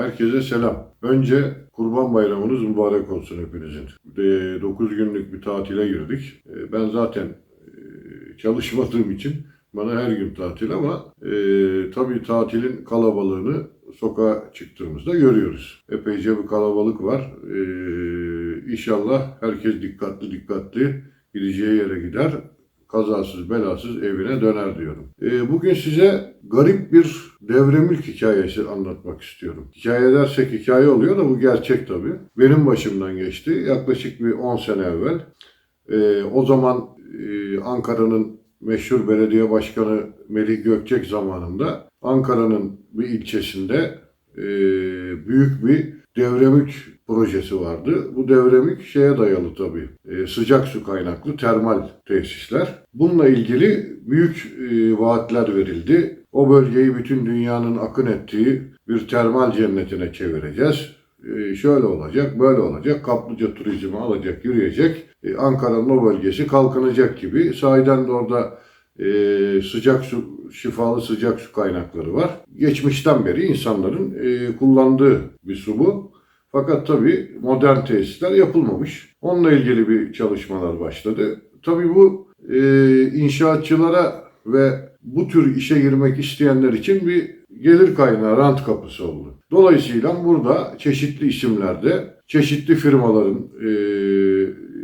Herkese selam. Önce Kurban Bayramınız mübarek olsun hepinizin. 9 günlük bir tatile girdik. E, Ben zaten e, çalışmadığım için bana her gün tatil ama e, tabii tatilin kalabalığını sokağa çıktığımızda görüyoruz. Epeyce bir kalabalık var. E, İnşallah herkes dikkatli dikkatli gideceği yere gider. Kazasız belasız evine döner diyorum. E, bugün size garip bir devremülk hikayesi anlatmak istiyorum. Hikaye dersek hikaye oluyor da bu gerçek tabii. Benim başımdan geçti. Yaklaşık bir 10 sene evvel. E, o zaman e, Ankara'nın meşhur belediye başkanı Melih Gökçek zamanında Ankara'nın bir ilçesinde e, büyük bir devremük projesi vardı. Bu devremük şeye dayalı tabii. e, sıcak su kaynaklı termal tesisler. Bununla ilgili büyük e, vaatler verildi. O bölgeyi bütün dünyanın akın ettiği bir termal cennetine çevireceğiz. E, şöyle olacak, böyle olacak. Kaplıca turizmi alacak, yürüyecek. E, Ankara'nın o bölgesi kalkınacak gibi. Sahiden de orada e, sıcak su, şifalı sıcak su kaynakları var. Geçmişten beri insanların e, kullandığı bir su bu. Fakat tabii modern tesisler yapılmamış. Onunla ilgili bir çalışmalar başladı. Tabii bu e, inşaatçılara ve bu tür işe girmek isteyenler için bir gelir kaynağı, rant kapısı oldu. Dolayısıyla burada çeşitli isimlerde, çeşitli firmaların e,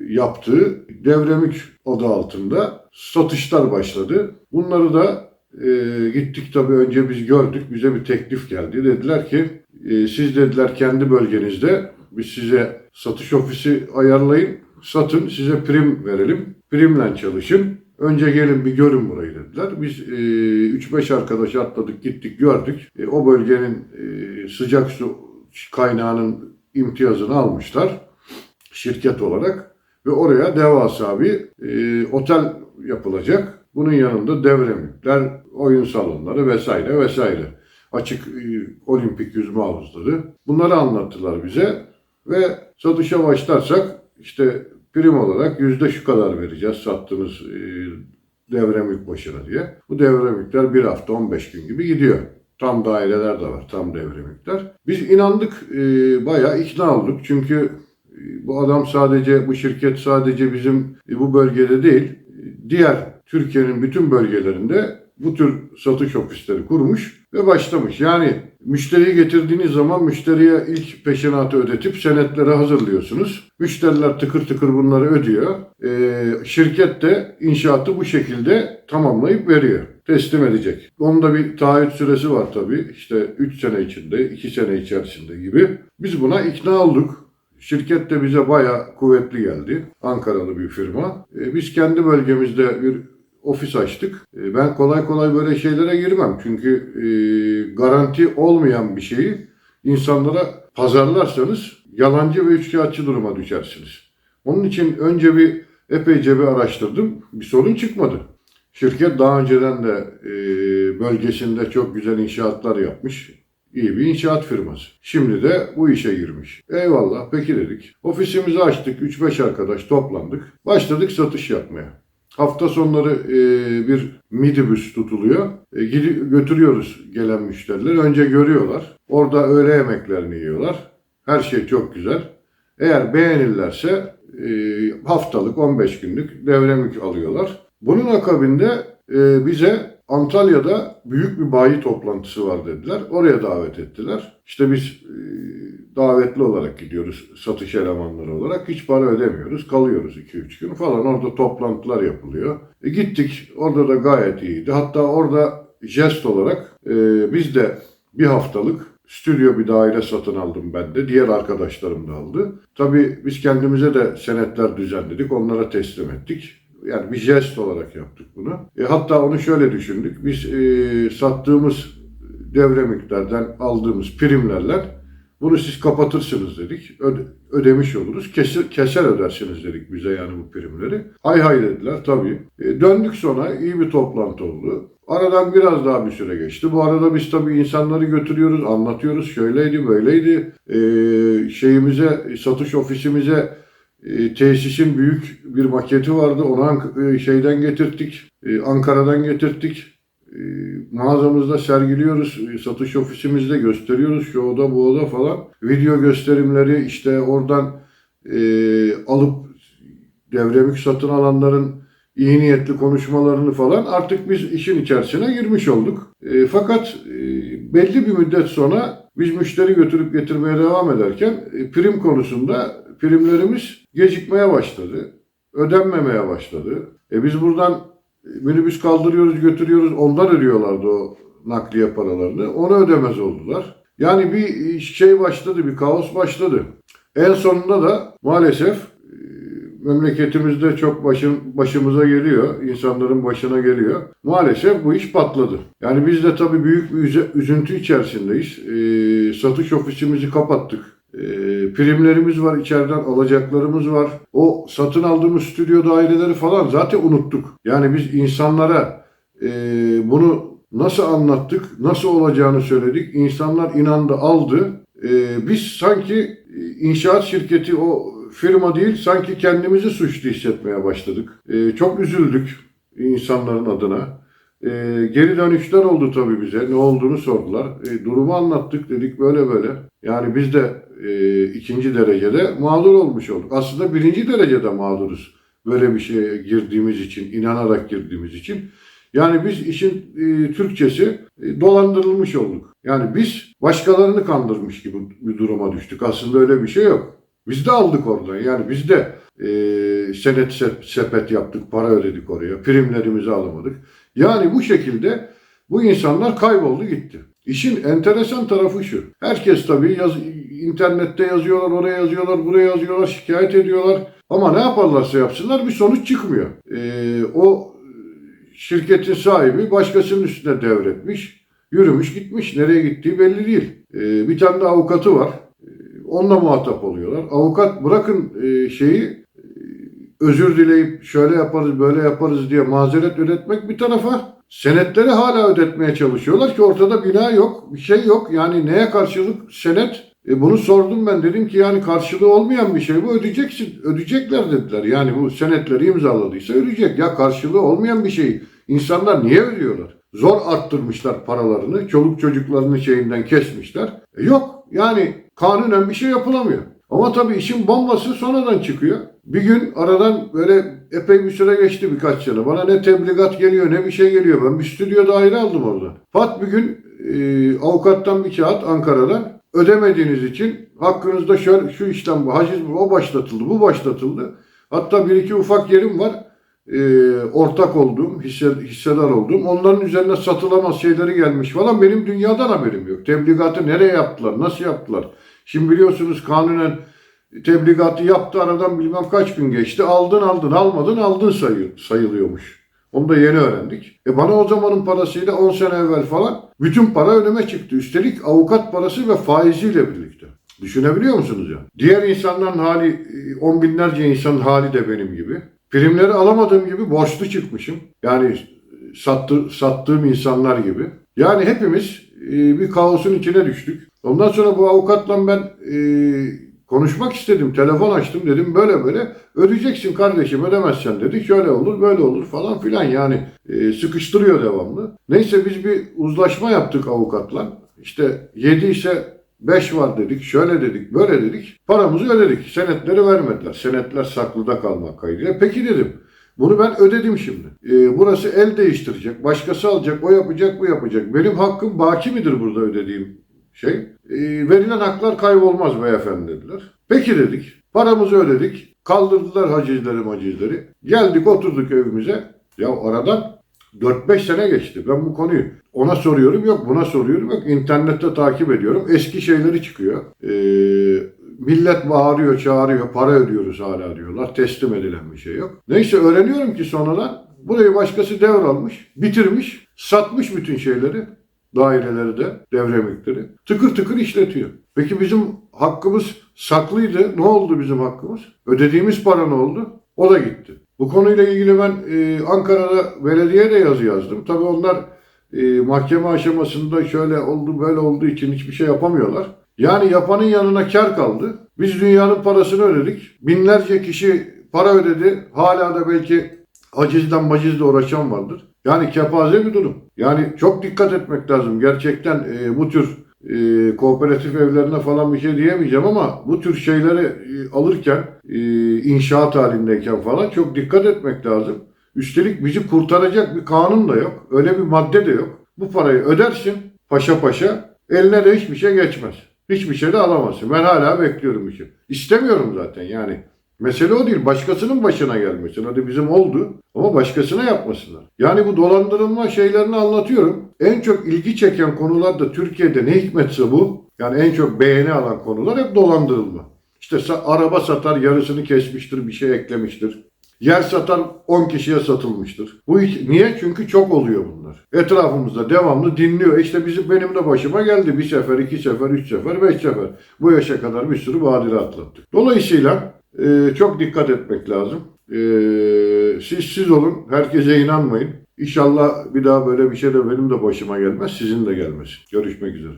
yaptığı devremük adı altında satışlar başladı. Bunları da e, gittik tabii önce biz gördük. Bize bir teklif geldi. Dediler ki e, siz dediler kendi bölgenizde biz size satış ofisi ayarlayın. Satın size prim verelim. Primle çalışın. Önce gelin bir görün burayı dediler. Biz e, 3-5 arkadaş atladık gittik gördük. E, o bölgenin e, sıcak su kaynağının imtiyazını almışlar şirket olarak ve oraya devasa bir e, otel yapılacak. Bunun yanında devremlikler, oyun salonları vesaire vesaire. Açık e, olimpik yüzme havuzları. Bunları anlattılar bize ve satışa başlarsak işte prim olarak yüzde şu kadar vereceğiz sattığınız e, devremlik başına diye. Bu devremlikler bir hafta 15 gün gibi gidiyor. Tam daireler de var, tam devremlikler. Biz inandık, e, bayağı ikna olduk. Çünkü bu adam sadece, bu şirket sadece bizim e, bu bölgede değil, e, diğer Türkiye'nin bütün bölgelerinde bu tür satış ofisleri kurmuş ve başlamış. Yani müşteriyi getirdiğiniz zaman müşteriye ilk peşinatı ödetip senetleri hazırlıyorsunuz. Müşteriler tıkır tıkır bunları ödüyor. Ee, şirket de inşaatı bu şekilde tamamlayıp veriyor. Teslim edecek. Onda bir taahhüt süresi var tabii. İşte 3 sene içinde, 2 sene içerisinde gibi. Biz buna ikna olduk. Şirket de bize bayağı kuvvetli geldi. Ankaralı bir firma. Ee, biz kendi bölgemizde bir ofis açtık. Ee, Ben kolay kolay böyle şeylere girmem. Çünkü e, garanti olmayan bir şeyi insanlara pazarlarsanız yalancı ve üçkağıtçı duruma düşersiniz. Onun için önce bir epeyce bir araştırdım. Bir sorun çıkmadı. Şirket daha önceden de e, bölgesinde çok güzel inşaatlar yapmış. İyi bir inşaat firması. Şimdi de bu işe girmiş. Eyvallah peki dedik. Ofisimizi açtık. 3-5 arkadaş toplandık. Başladık satış yapmaya. Hafta sonları e, bir midibüs tutuluyor. E, gidi- götürüyoruz gelen müşteriler. Önce görüyorlar. Orada öğle yemeklerini yiyorlar. Her şey çok güzel. Eğer beğenirlerse e, haftalık 15 günlük devremlik alıyorlar. Bunun akabinde e, bize Antalya'da büyük bir bayi toplantısı var dediler. Oraya davet ettiler. İşte biz e, davetli olarak gidiyoruz satış elemanları olarak. Hiç para ödemiyoruz. Kalıyoruz 2-3 gün falan. Orada toplantılar yapılıyor. E, gittik. Orada da gayet iyiydi. Hatta orada jest olarak e, biz de bir haftalık stüdyo bir daire satın aldım ben de. Diğer arkadaşlarım da aldı. Tabii biz kendimize de senetler düzenledik. Onlara teslim ettik. Yani bir jest olarak yaptık bunu. E, hatta onu şöyle düşündük. Biz e, sattığımız devre miktardan aldığımız primlerle bunu siz kapatırsınız dedik. Öde- ödemiş oluruz. Keser, keser ödersiniz dedik bize yani bu primleri. Hay hay dediler tabii. E, döndük sonra iyi bir toplantı oldu. Aradan biraz daha bir süre geçti. Bu arada biz tabii insanları götürüyoruz, anlatıyoruz. Şöyleydi, böyleydi. E, şeyimize, satış ofisimize e, tesisin büyük bir maketi vardı. Onu e, şeyden getirttik. e, Ankara'dan getirttik. mağazamızda sergiliyoruz, satış ofisimizde gösteriyoruz, şu oda bu oda falan. Video gösterimleri işte oradan alıp devremik satın alanların iyi niyetli konuşmalarını falan artık biz işin içerisine girmiş olduk. E, fakat e, belli bir müddet sonra biz müşteri götürüp getirmeye devam ederken e, prim konusunda primlerimiz gecikmeye başladı. Ödenmemeye başladı. E, biz buradan e, minibüs kaldırıyoruz götürüyoruz onlar ödüyorlardı o nakliye paralarını. Onu ödemez oldular. Yani bir şey başladı, bir kaos başladı. En sonunda da maalesef e, memleketimizde çok başın, başımıza geliyor, insanların başına geliyor. Maalesef bu iş patladı. Yani biz de tabii büyük bir üzüntü içerisindeyiz. E, satış ofisimizi kapattık. E, primlerimiz var, içeriden alacaklarımız var. O satın aldığımız stüdyo daireleri falan zaten unuttuk. Yani biz insanlara e, bunu nasıl anlattık, nasıl olacağını söyledik. İnsanlar inandı, aldı. E, biz sanki e, inşaat şirketi o firma değil, sanki kendimizi suçlu hissetmeye başladık. Çok üzüldük insanların adına. E, geri dönüşler oldu tabii bize. Ne olduğunu sordular. E, durumu anlattık dedik böyle böyle. Yani biz de e, ikinci derecede mağdur olmuş olduk. Aslında birinci derecede mağduruz. Böyle bir şeye girdiğimiz için, inanarak girdiğimiz için. Yani biz işin e, Türkçesi e, dolandırılmış olduk. Yani biz başkalarını kandırmış gibi bir duruma düştük. Aslında öyle bir şey yok. Biz de aldık oradan. Yani biz de e, senet sep- sepet yaptık, para ödedik oraya. Primlerimizi alamadık. Yani bu şekilde bu insanlar kayboldu gitti. İşin enteresan tarafı şu. Herkes tabii yaz, internette yazıyorlar, oraya yazıyorlar, buraya yazıyorlar, şikayet ediyorlar. Ama ne yaparlarsa yapsınlar bir sonuç çıkmıyor. Ee, o şirketin sahibi başkasının üstüne devretmiş, yürümüş gitmiş. Nereye gittiği belli değil. Ee, bir tane de avukatı var. Ee, onunla muhatap oluyorlar. Avukat bırakın e, şeyi özür dileyip şöyle yaparız böyle yaparız diye mazeret üretmek bir tarafa. Senetleri hala ödetmeye çalışıyorlar ki ortada bina yok bir şey yok. Yani neye karşılık senet? E bunu sordum ben dedim ki yani karşılığı olmayan bir şey bu ödeyeceksin. Ödeyecekler dediler. Yani bu senetleri imzaladıysa ödeyecek. Ya karşılığı olmayan bir şey. İnsanlar niye ödüyorlar? Zor arttırmışlar paralarını çoluk çocuklarını şeyinden kesmişler. E yok. Yani kanunen bir şey yapılamıyor ama tabii işin bombası sonradan çıkıyor. Bir gün aradan böyle epey bir süre geçti birkaç sene. Bana ne tebligat geliyor ne bir şey geliyor. Ben bir stüdyo daire aldım orada. Fat bir gün e, avukattan bir kağıt Ankara'dan ödemediğiniz için hakkınızda şöyle, şu işlem bu, haciz bu, o başlatıldı, bu başlatıldı. Hatta bir iki ufak yerim var. E, ortak olduğum, hisse, hissedar olduğum. Onların üzerine satılamaz şeyleri gelmiş falan. Benim dünyadan haberim yok. Tebligatı nereye yaptılar, nasıl yaptılar? Şimdi biliyorsunuz kanunen tebligatı yaptı aradan bilmem kaç gün geçti. Aldın aldın almadın aldın sayı, sayılıyormuş. Onu da yeni öğrendik. E bana o zamanın parasıyla 10 sene evvel falan bütün para önüme çıktı. Üstelik avukat parası ve faiziyle birlikte. Düşünebiliyor musunuz ya? Diğer insanların hali, e, on binlerce insanın hali de benim gibi. Primleri alamadığım gibi borçlu çıkmışım. Yani e, sattı, sattığım insanlar gibi. Yani hepimiz e, bir kaosun içine düştük. Ondan sonra bu avukatla ben e, konuşmak istedim. Telefon açtım dedim böyle böyle ödeyeceksin kardeşim ödemezsen dedi. Şöyle olur böyle olur falan filan yani e, sıkıştırıyor devamlı. Neyse biz bir uzlaşma yaptık avukatla. İşte 7 ise 5 var dedik, şöyle dedik, böyle dedik. Paramızı ödedik. Senetleri vermediler. Senetler saklıda kalmak kaydıyla. Peki dedim. Bunu ben ödedim şimdi. Ee, burası el değiştirecek. Başkası alacak, o yapacak, bu yapacak. Benim hakkım baki midir burada ödediğim şey? Ee, verilen haklar kaybolmaz beyefendi dediler. Peki dedik. Paramızı ödedik. Kaldırdılar hacizleri macizleri. Geldik oturduk evimize. Ya aradan 4-5 sene geçti. Ben bu konuyu ona soruyorum yok, buna soruyorum yok. İnternette takip ediyorum. Eski şeyleri çıkıyor. Ee, millet bağırıyor, çağırıyor, para ödüyoruz hala diyorlar. Teslim edilen bir şey yok. Neyse öğreniyorum ki sonradan burayı başkası devralmış, bitirmiş, satmış bütün şeyleri. Daireleri de, devremikleri. Tıkır tıkır işletiyor. Peki bizim hakkımız saklıydı. Ne oldu bizim hakkımız? Ödediğimiz para ne oldu? O da gitti. Bu konuyla ilgili ben e, Ankara'da belediyeye de yazı yazdım. Tabii onlar e, mahkeme aşamasında şöyle oldu böyle olduğu için hiçbir şey yapamıyorlar. Yani yapanın yanına kar kaldı. Biz dünyanın parasını ödedik. Binlerce kişi para ödedi. Hala da belki Acizden macizle uğraşan vardır. Yani kepaze bir durum. Yani çok dikkat etmek lazım. Gerçekten e, bu tür e, kooperatif evlerine falan bir şey diyemeyeceğim ama bu tür şeyleri e, alırken e, inşaat halindeyken falan çok dikkat etmek lazım. Üstelik bizi kurtaracak bir kanun da yok. Öyle bir madde de yok. Bu parayı ödersin paşa paşa eline de hiçbir şey geçmez. Hiçbir şey de alamazsın. Ben hala bekliyorum şey. İstemiyorum zaten yani. Mesele o değil. Başkasının başına gelmesin. Hadi bizim oldu ama başkasına yapmasınlar. Yani bu dolandırılma şeylerini anlatıyorum. En çok ilgi çeken konular da Türkiye'de ne hikmetse bu. Yani en çok beğeni alan konular hep dolandırılma. İşte araba satar yarısını kesmiştir bir şey eklemiştir. Yer satar 10 kişiye satılmıştır. Bu niye? Çünkü çok oluyor bunlar. Etrafımızda devamlı dinliyor. İşte bizim benim de başıma geldi. Bir sefer, iki sefer, üç sefer, beş sefer. Bu yaşa kadar bir sürü badire atlattık. Dolayısıyla e, çok dikkat etmek lazım. E, siz siz olun. Herkese inanmayın. İnşallah bir daha böyle bir şey de benim de başıma gelmez. Sizin de gelmesin. Görüşmek üzere.